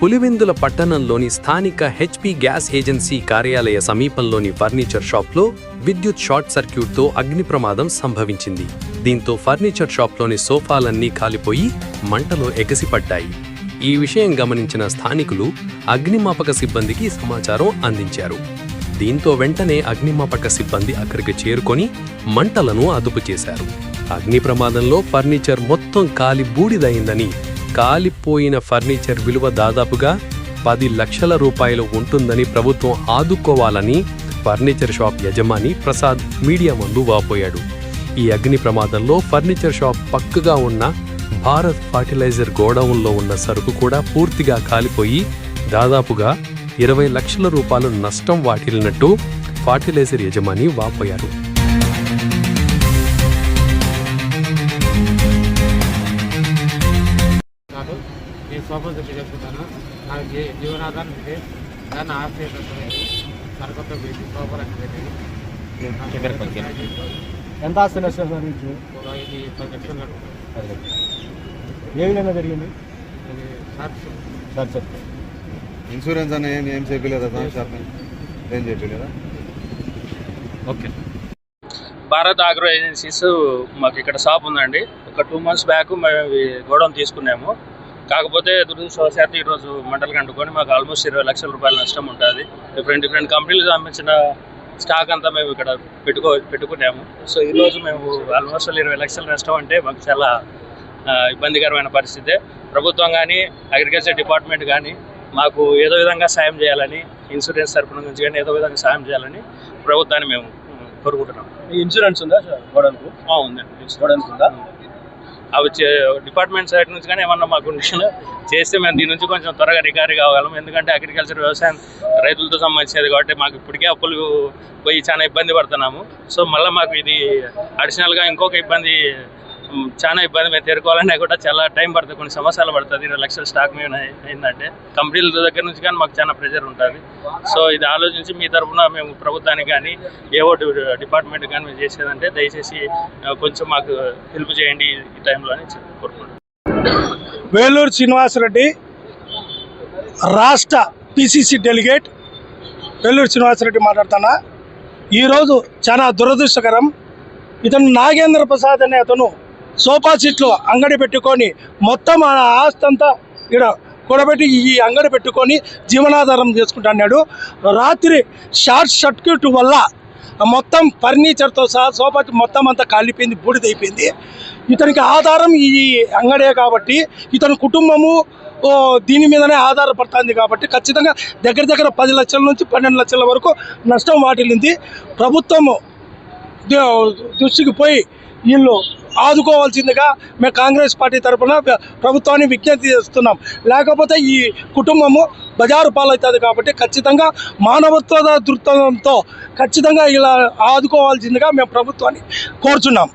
పులివెందుల పట్టణంలోని స్థానిక HP gas agency కార్యాలయ సమీపంలోని ఫర్నిచర్ షాప్లో విద్యుత్ షార్ట్ సర్క్యూట్తో అగ్ని ప్రమాదం సంభవించింది. దీంతో ఫర్నిచర్ షాప్లోని సోఫాలన్నీ కాలిపోయి మంటలో ఎగసిపడ్డాయి. ఈ విషయం గమనించిన స్థానికులు అగ్నిమాపక సిబ్బందికి సమాచారం అందించారు. దీంతో వెంటనే అగ్నిమాపక సిబ్బంది అక్కడికి చేరుకొని మంటలను అదుపు చేశారు అగ్ని ప్రమాదంలో ఫర్నిచర్ మొత్తం కాలి బూడిదయిందని కాలిపోయిన ఫర్నిచర్ విలువ దాదాపుగా పది లక్షల రూపాయలు ఉంటుందని ప్రభుత్వం ఆదుకోవాలని ఫర్నిచర్ షాప్ యజమాని ప్రసాద్ మీడియా ముందు వాపోయాడు. ఈ అగ్ని ప్రమాదంలో ఫర్నిచర్ షాప్ పక్కగా ఉన్న భారత్ ఫర్టిలైజర్ గోడౌన్లో ఉన్న సరుకు కూడా పూర్తిగా కాలిపోయి దాదాపుగా ఇరవై లక్షల రూపాయలు నష్టం వాటిల్లినట్టు ఫర్టిలైజర్ యజమాని వాపోయారు. నేను సెట్ చెప్తున్నాను నాకు జీ- జీవనాధారం ಇದೆ దాన్ని ఆస్తి సరికొత్త పెట్టి వచ్చారు? ఎంత ఆస్తి నష్టం సార్ మీకు? ఒక ఇది పది లక్షలు కట్టు. ఏ విధంగా జరిగింది? సార్ చెప్తే ఇన్సూరెన్స్ అని ఏం ఏం చెప్పలేదా సార్? షాప్ ఏం చెప్పలేదా? ఓకే. భారత్ ఆగ్రో ఏజెన్సీస్ మాకు ఇక్కడ షాప్ ఉందండి. ఒక టూ మంత్స్ బ్యాక్ మేము గోడౌన్ తీసుకున్నాము. కాకపోతే దురదృష్టవశాత్తు ఈరోజు మంటలు కంటుకొని మాకు ఆల్మోస్ట్ ఇరవై లక్షల రూపాయల నష్టం ఉంటుంది. డిఫరెంట్ డిఫరెంట్ కంపెనీలకు సంబంధించిన స్టాక్ అంతా మేము ఇక్కడ పెట్టుకో పెట్టుకున్నాము. సో ఈరోజు మేము ఆల్మోస్ట్ ఇరవై లక్షల నష్టం అంటే మాకు చాలా ఇబ్బందికరమైన పరిస్థితి. ప్రభుత్వం కానీ అగ్రికల్చర్ డిపార్ట్మెంట్ కానీ మాకు ఏదో విధంగా సాయం చేయాలని ఇన్సూరెన్స్ తరపున నుంచి కానీ ఏదో విధంగా సాయం చేయాలని ప్రభుత్వాన్ని మేము కోరుకుంటున్నాం. ఇన్సూరెన్స్ ఉందా సార్? గోడౌన్కు? ఉందండి. గోడౌన్కు ఉందా? అవి డిపార్ట్మెంట్ సైడ్ నుంచి కానీ ఏమన్నా మాకు condition చేస్తే మేము దీని నుంచి కొంచెం త్వరగా రికవరీ కాగలం. ఎందుకంటే అగ్రికల్చర్ వ్యవసాయం రైతులతో సంబంధించినది కాబట్టి మాకు ఇప్పటికే అప్పులు పోయి చాలా ఇబ్బంది పడుతున్నాము. సో మళ్ళీ మాకు ఇది అడిషనల్గా ఇంకొక ఇబ్బంది చాలా ఇబ్బంది మేము తేరుకోవాలన్నా కూడా చాలా టైం పడుతుంది కొన్ని సమస్యలు పడుతుంది. ఇరవై లక్షల స్టాక్ మేము అయిందంటే కంపెనీల దగ్గర నుంచి కానీ మాకు చాలా ప్రెషర్ ఉంటుంది. సో ఇది ఆలోచించి మీ తరఫున మేము ప్రభుత్వానికి కానీ ఏవో డిపార్ట్మెంట్ కానీ మేము చేసేదంటే దయచేసి కొంచెం మాకు హెల్ప్ చేయండి ఈ టైంలో అని చెప్పి వేలూరు శ్రీనివాసరెడ్డి రాష్ట్ర పిసిసి డెలిగేట్ వేలూరు శ్రీనివాసరెడ్డి మాట్లాడుతున్నా. ఈరోజు చాలా దురదృష్టకరం. ఇతను నాగేంద్ర ప్రసాద్ అనే అతను సోఫా సీట్లు అంగడి పెట్టుకొని మొత్తం ఆ ఆస్తి అంతా ఇక్కడ కూడబెట్టి ఈ అంగడి పెట్టుకొని జీవనాధారం చేసుకుంటున్నాడు రాత్రి షార్ట్ సర్క్యూట్ వల్ల మొత్తం ఫర్నిచర్తో సహా సోఫా మొత్తం అంతా కాలిపోయింది బూడిదైపోయింది ఇతనికి ఆధారం ఈ అంగడే కాబట్టి ఇతని కుటుంబము ఓ, దీని మీదనే ఆధారపడుతుంది కాబట్టి ఖచ్చితంగా దగ్గర దగ్గర పది లక్షల నుంచి పన్నెండు లక్షల వరకు నష్టం వాటిల్లింది. ప్రభుత్వము దృష్టికి పోయి వీళ్ళు ఆదుకోవాల్సిందిగా మేము కాంగ్రెస్ పార్టీ తరఫున ప్రభుత్వాన్ని విజ్ఞప్తి చేస్తున్నాం. లేకపోతే ఈ కుటుంబము బజారు పాలవుతుంది కాబట్టి ఖచ్చితంగా మానవత్వ దృక్పథంతో ఖచ్చితంగా ఇలా ఆదుకోవాల్సిందిగా మేము ప్రభుత్వాన్ని కోరుచున్నాం.